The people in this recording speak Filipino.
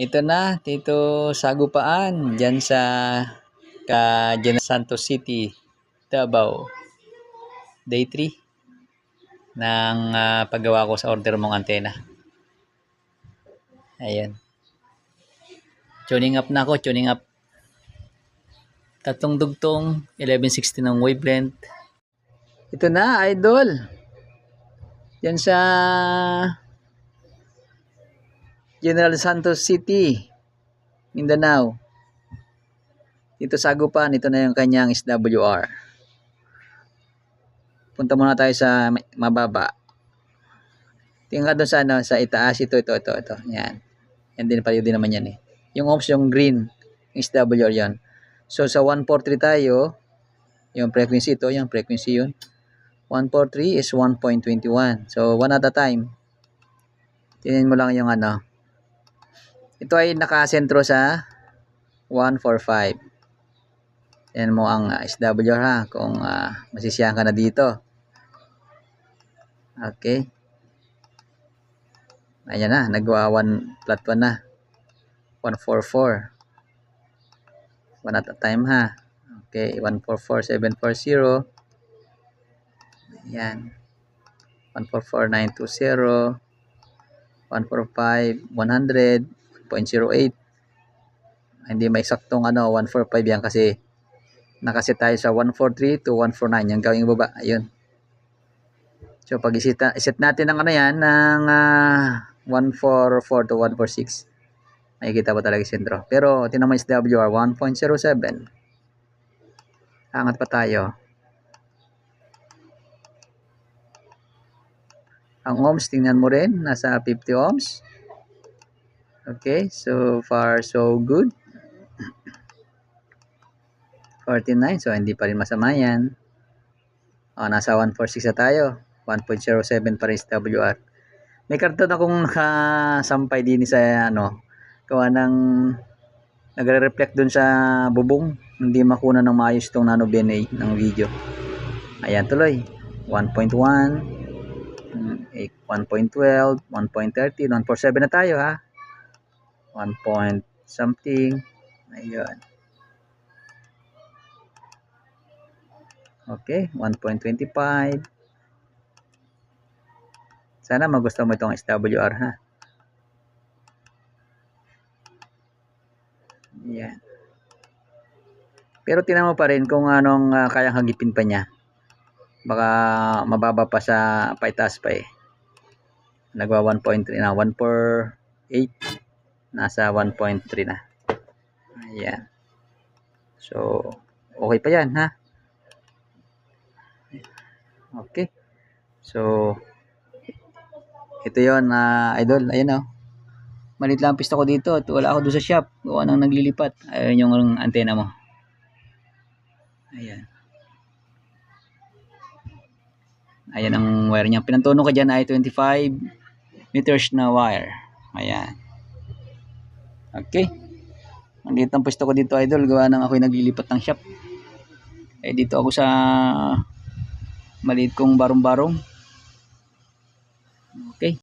Ito na, dito sa Gupaan, dyan sa ka General Santos City, Davao. Day 3 ng ah, paggawa ko sa order mong antena. Ayan. Tuning up na ako, tuning up. Tatlong dugtong, 1160 ng wavelength. Ito na, idol. Yan sa General Santos City, Mindanao. Dito sa Agupan, ito na yung kanyang SWR. Punta muna tayo sa mababa. Tingnan ka doon sa, ano, sa itaas. Ito, ito, ito, ito. Yan. Yan din pala din naman yan eh. Yung ohms, yung green. SWR yan. So, sa 143 tayo, yung frequency ito, yung frequency yun. 143 is 1.21. So, one at a time. Tingnan mo lang yung ano. Ito ay nakasentro sa 145. Yan mo ang ah, SWR ha, kung ah, masisiyahan ka na dito. Okay. Ayan na, nagwa 1 flat 1 na. 144. One at a time ha. Okay, 144740. Ayan. 144920. 145, 100, 0.08. Hindi may saktong ano, 145 yan kasi nakaset tayo sa 143 to 149 yung gawing baba. Ayun. So pag iset, iset natin ng ano yan, ng ah, 144 to 146, makikita po talaga sentro. Pero tinan mo SWR, 1.07. Angat pa tayo. Ang ohms, tingnan mo rin, nasa 50 ohms. Okay, so far so good. 49, so hindi pa rin masama yan. O, nasa 146 na tayo. 1.07 pa rin SWR. May karton akong nakasampay din sa ano, gawa ng nagre-reflect dun sa bubong. Hindi makuna ng maayos itong nano BNA ng video. Ayan tuloy. 1.1, mm, eh, 1.12, 1.13, 1.47 na tayo ha. 1 point something. Ayun. Okay, 1.25. Sana magustuhan mo itong SWR ha. Yan. Pero tinan mo pa rin kung anong ah, kayang hagipin pa niya. Baka mababa pa sa paitaas pa eh. Nagwa 1.3 na, 1 per 8. Nasa 1.3 na. Ayan. So, okay pa yan ha. Okay. So, ito yon na idol. Ayun oh. Malit lang ang pisto ko dito at wala ako doon sa shop. Gawa nang naglilipat. Ayun yung antena mo. Ayan. Ayan ang wire niya. Pinantuno ka dyan ay 25 meters na wire. Ayan. Okay. Nandito ang pwesto ko dito idol. Gawa nang ako'y naglilipat ng shop. Eh dito ako sa maliit kong barong-barong. Okay.